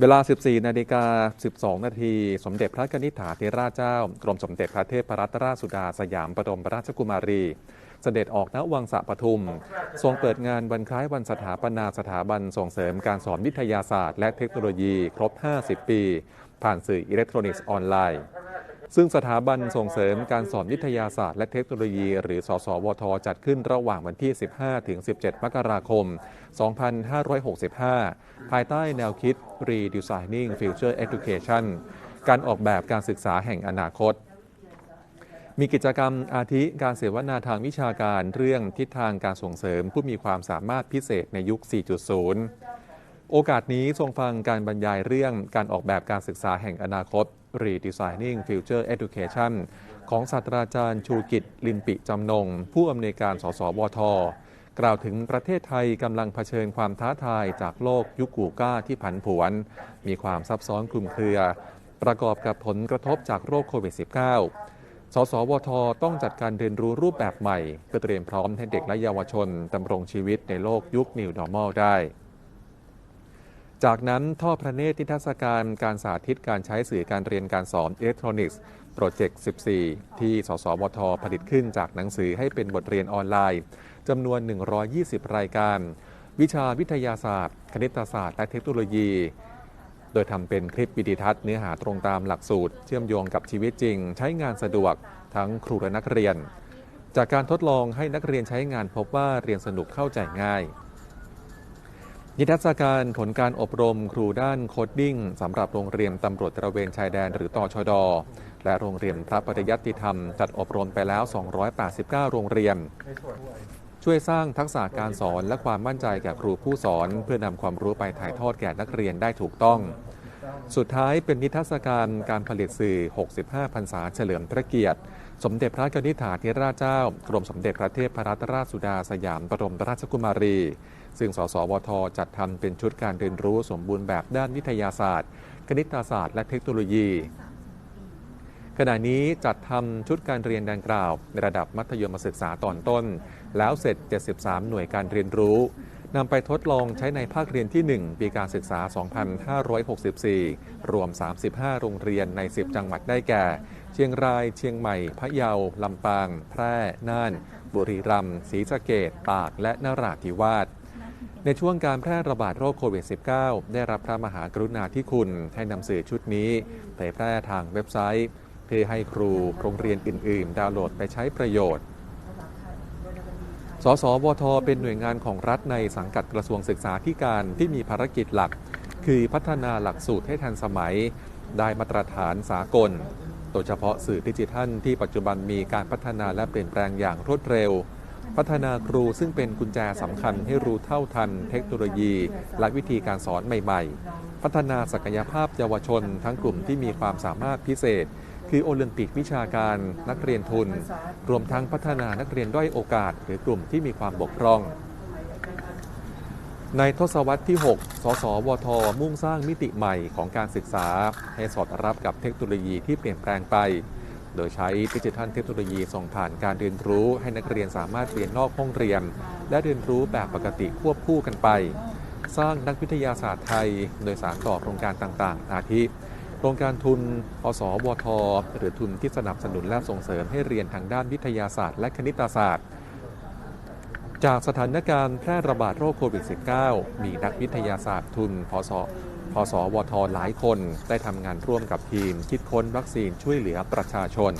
เวลา 14 นาฬิกา 12 นาที สมเด็จพระกนิษฐาธิราชเจ้า กรมสมเด็จพระเทพรัตนราชสุดาสยามบรมราชกุมารี เสด็จออกณวังสะปทุม ทรงเปิดงานวันคล้ายวันสถาปนาสถาบันส่งเสริมการสอนวิทยาศาสตร์และเทคโนโลยีครบ 50 ปี ผ่านสื่ออิเล็กทรอนิกส์ออนไลน์ ซึ่งสถาบันส่งเสริมการสอนวิทยาศาสตร์และเทคโนโลยี หรือ สสวท จัดขึ้นระหว่างวันที่ 15 ถึง 17 มกราคม 2565 ภายใต้แนวคิด Redesigning Future Education การออกแบบการศึกษาแห่งอนาคต มีกิจกรรมอาทิการเสวนาทางวิชาการเรื่องทิศทางการส่งเสริมผู้มีความสามารถพิเศษในยุค 4.0 โอกาสนี้ทรงฟังการบรรยายเรื่องการออกแบบการศึกษาแห่งอนาคต Redesigning Future Education ของศาสตราจารย์ชูกิจลินปิจำนง ผู้อำนวยการสสวท กล่าวถึงประเทศไทยกำลังเผชิญความท้าทายจากโลกยุคกูก้าที่ผันผวน มีความซับซ้อนคลุมเครือ ประกอบกับผลกระทบจากโรคโควิด -19 สสวท ต้องจัดการเรียนรู้รูปแบบใหม่ เพื่อเตรียมพร้อมให้เด็กและเยาวชนดำรงชีวิตในโลกยุค New Normal ได้ จากนั้นท่อพระเนตรนิทรรศการการสาธิตการใช้สื่อการเรียนการสอนอิเล็กทรอนิกส์โปรเจกต์ 14 ที่ สสวท ผลิตขึ้นจากหนังสือให้เป็นบทเรียนออนไลน์จำนวน 120 รายการ วิชาวิทยาศาสตร์ คณิตศาสตร์ และเทคโนโลยี โดยทำเป็นคลิปวิดีทัศน์เนื้อหาตรงตามหลักสูตร เชื่อมโยงกับชีวิตจริง ใช้งานสะดวกทั้งครูและนักเรียน จากการทดลองให้นักเรียนใช้งานพบว่าเรียนสนุกเข้าใจง่าย นิทรรศการผลการอบรมครูด้านโคดดิ้งสำหรับโรงเรียนตำรวจตระเวนชายแดนหรือตอชด และโรงเรียนพระปริยัติธรรม จัดอบรมไปแล้ว 289 โรงเรียน ช่วยสร้างทักษะการสอนและความมั่นใจแก่ครูผู้สอน เพื่อนำความรู้ไปถ่ายทอดแก่นักเรียนได้ถูกต้อง สุดท้ายเป็นนิทรรศการการผลิตสื่อ 65 พรรษาเฉลิมพระเกียรติ สมเด็จพระกนิษฐาธิราชเจ้า กรมสมเด็จพระเทพรัตนราชสุดาสยามบรมราชกุมารี ซึ่งสสวทจัดทำเป็นชุดการเรียนรู้สมบูรณ์แบบด้านวิทยาศาสตร์ คณิตศาสตร์และเทคโนโลยี ขณะนี้จัดทำชุดการเรียนดังกล่าวในระดับมัธยมศึกษาตอนต้น แล้วเสร็จ 73 หน่วยการเรียนรู้ นำไปทดลองใช้ในภาคเรียนที่ 1 ปีการศึกษา 2564 รวม 35 โรงเรียนใน 10 จังหวัดได้แก่ เชียงราย เชียงใหม่ พะเยา ลำปาง แพร่ น่าน บุรีรัมย์ ศรีสะเกดตาก และนราธิวาสในช่วงการแพร่ระบาดโรคโควิด -19 ได้รับพระมหากรุณาธิคุณให้นำสื่อชุดนี้เผยแพร่ทางเว็บไซต์ เพื่อให้ครูโรงเรียนอื่น ๆ ดาวน์โหลดไปใช้ประโยชน์ สสวท เป็นหน่วยงานของรัฐในสังกัดกระทรวงศึกษาธิการที่มีภารกิจหลัก คือพัฒนาหลักสูตรให้ทันสมัย ได้มาตรฐานสากล โดยเฉพาะสื่อดิจิทัลที่ปัจจุบันมีการพัฒนาและเปลี่ยนแปลงอย่างรวดเร็ว พัฒนาครูซึ่งเป็นกุญแจสำคัญให้รู้เท่าทัน เทคโนโลยี และวิธีการสอนใหม่ ๆ พัฒนาศักยภาพเยาวชน ทั้งกลุ่มที่มีความสามารถพิเศษ คือโอลิมปิกวิชาการนักเรียนทุน รวมทั้งพัฒนานักเรียนด้อยโอกาส หรือกลุ่มที่มีความบกพร่อง ในทศวรรษที่ 6 สสวท มุ่งสร้างมิติใหม่ของการศึกษา ให้สอดรับกับเทคโนโลยีที่เปลี่ยนแปลงไป โดยใช้ดิจิทัลเทคโนโลยีส่งผ่านการเรียนรู้ให้นักเรียนสามารถเรียนนอกห้องเรียน และเรียนรู้แบบปกติควบคู่กันไป สร้างนักวิทยาศาสตร์ไทย โดยสารต่อโครงการต่างๆ อาทิ ครงการทุนอสวท หรือทุนที่สนับสนุนและส่งเสริมให้เรียนทางด้านวิทยาศาสตร์ และคณิตศาสตร์ จากสถานการณ์แพร่ระบาดโรคโควิด -19 มีนักวิทยาศาสตร์ทุนพศพศวท หลายคนได้ทำงานร่วมกับทีม คิดค้นวัคซีนช่วยเหลือประชาชน